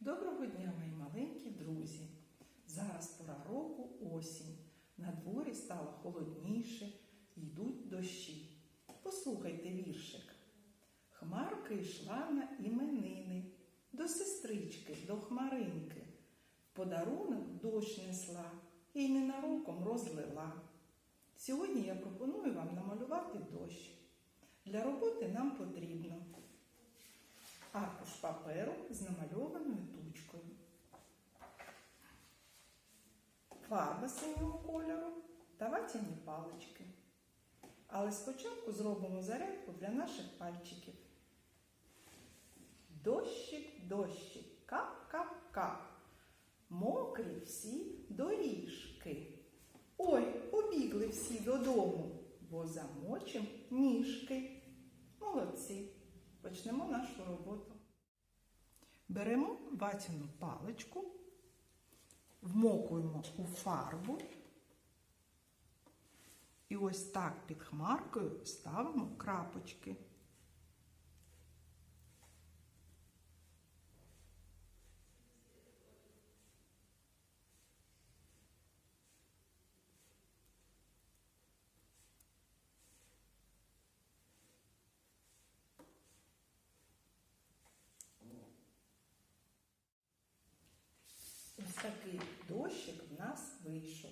Доброго дня, мої маленькі друзі! Зараз пора року осінь. На дворі стало холодніше, йдуть дощі. Послухайте віршик. Хмарка йшла на іменини, до сестрички, до хмаринки. Подарунок дощ несла і ненароком розлила. Сьогодні я пропоную вам намалювати дощ. Для роботи нам потрібно з намальованою тучкою, фарба синього кольору та ватяні палички. Але спочатку зробимо зарядку для наших пальчиків. Дощик, дощик, кап-кап-кап. Мокрі всі доріжки. Ой, побігли всі додому, бо замочим ніжки. Молодці. Почнемо нашу роботу. Беремо ватяну паличку, вмокуємо у фарбу. І ось так під хмаркою ставимо крапочки. Ось такий дощик в нас вийшов.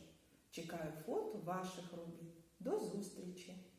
Чекаю фото ваших робіт. До зустрічі!